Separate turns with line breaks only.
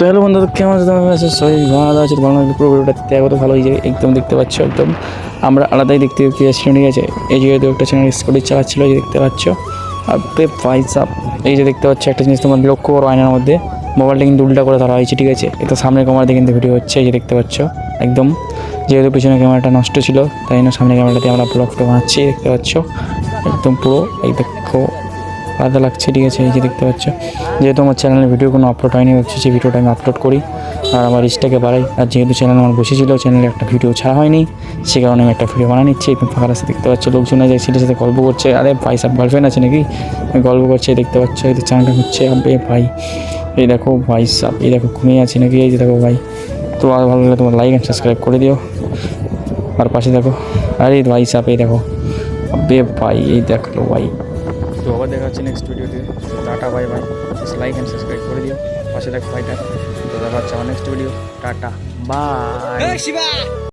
তো হ্যালো বন্ধু কেমন আছে? তোমার কাছে সবাই ভালো আছে। লাগলে পুরো ভিডিওটা দেখো তো ভালো হয়ে একদম দেখতে পাচ্ছ একদম। আমরা আলাদাই দেখতে দেখতে যাচ্ছি ঠিক আছে? এই যেহেতু একটা চ্যানেল স্কুটি চালাচ্ছিল যে দেখতে পাচ্ছ। আর আপে পয়সা এই যে দেখতে পাচ্ছ একটা জিনিস তোমার লক্ষ্য করো আয়নার মধ্যে। মোবাইলটা কিন্তু উল্টা করে ধরা হয়েছে, ঠিক আছে? এটা সামনের ক্যামেরাতে কিন্তু ভিডিও হচ্ছে, এই যে দেখতে পাচ্ছ, একদম। যেহেতু পিছনে ক্যামেরাটা নষ্ট ছিল, তাই জন্য সামনের ক্যামেরাতে আমরা ব্লগটা বানাচ্ছি, দেখতে পাচ্ছ? একদম পুরো, এই দেখো। আলাদা লাগছে, ঠিক আছে, এই যে দেখতে পাচ্ছ। যেহেতু আমার চ্যানেলে ভিডিও কোনো আপলোড হয়নি, ভাবছি সেই ভিডিওটা আমি আপলোড করি। আর আমার রিচটাকে বাড়াই। আর যেহেতু চ্যানেল আমার বসেছিল চ্যানেলে একটা ভিডিও ছাড়া হয়নি, সে কারণে আমি একটা ভিডিও বানা নিচ্ছি। একদম ফাঁকা রাস্তা দেখতে পাচ্ছ, লোকজন আছে, ছেলের সাথে গল্প করছে। আরে ভাই, সব গার্লফ্রেন্ড আছে নাকি? গল্প করছে দেখতে পাচ্ছ, এই চ্যানেলটা হচ্ছে আবে ভাই, এই দেখো ভাই সাপ এই দেখো ঘুমিয়ে আছে নাকি? এই যে দেখো ভাই। তো আর ভালো লাগলে তোমার লাইক অ্যান্ড সাবস্ক্রাইব করে দিও। আর পাশে দেখো, আরে ভাই সাপ এই দেখো। আবে ভাই, এই দেখো ভাই। তো আবার দেখা হচ্ছে নেক্সট ভিডিওতে tata bye bye like and subscribe করে দিও। পাশে দেখো ভাইটা তো দেখা হচ্ছে আমার নেক্সট ভিডিও টাটা বাই